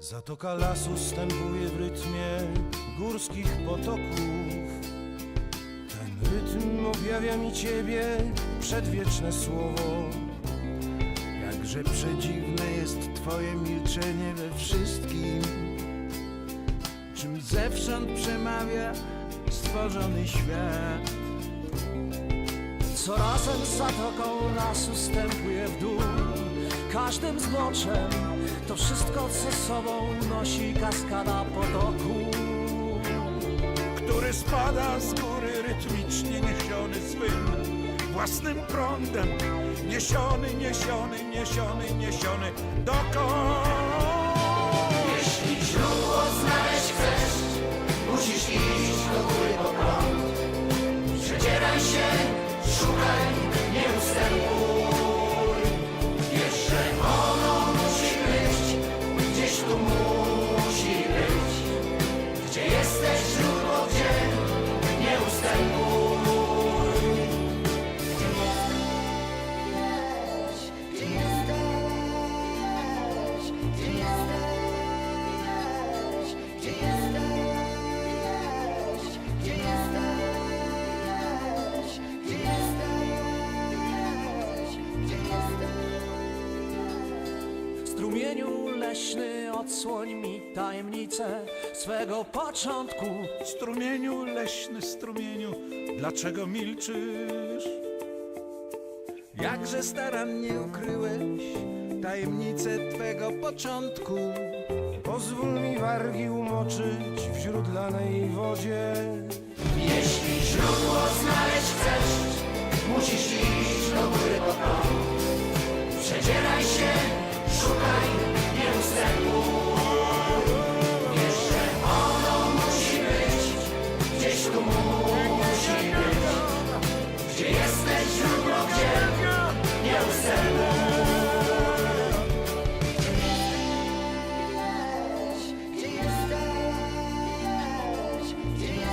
Zatoka lasu stępuje w rytmie górskich potoków. Ten rytm objawia mi ciebie, przedwieczne słowo. Jakże przedziwne jest Twoje milczenie we wszystkim, czym zewsząd przemawia stworzony świat. Co razem zatoką lasu stępuje w dół Każdym zboczem to wszystko ze sobą nosi kaskada potoku który spada z góry rytmicznie niesiony swym własnym prądem. Niesiony, niesiony, niesiony, niesiony dokąd? Strumieniu leśny odsłoń mi tajemnicę swego początku. Strumieniu, leśny strumieniu, dlaczego milczysz? Jakże starannie ukryłeś tajemnicę twego początku. Pozwól mi wargi umoczyć w źródlanej wodzie. Jeśli źródło znaleźć chcesz, musisz iść do góry po prąd. Przedzieraj się, szukaj, nie ustępuj. Ono musi być, gdzieś tu musi być. Gdzie jesteś źródło? Yeah.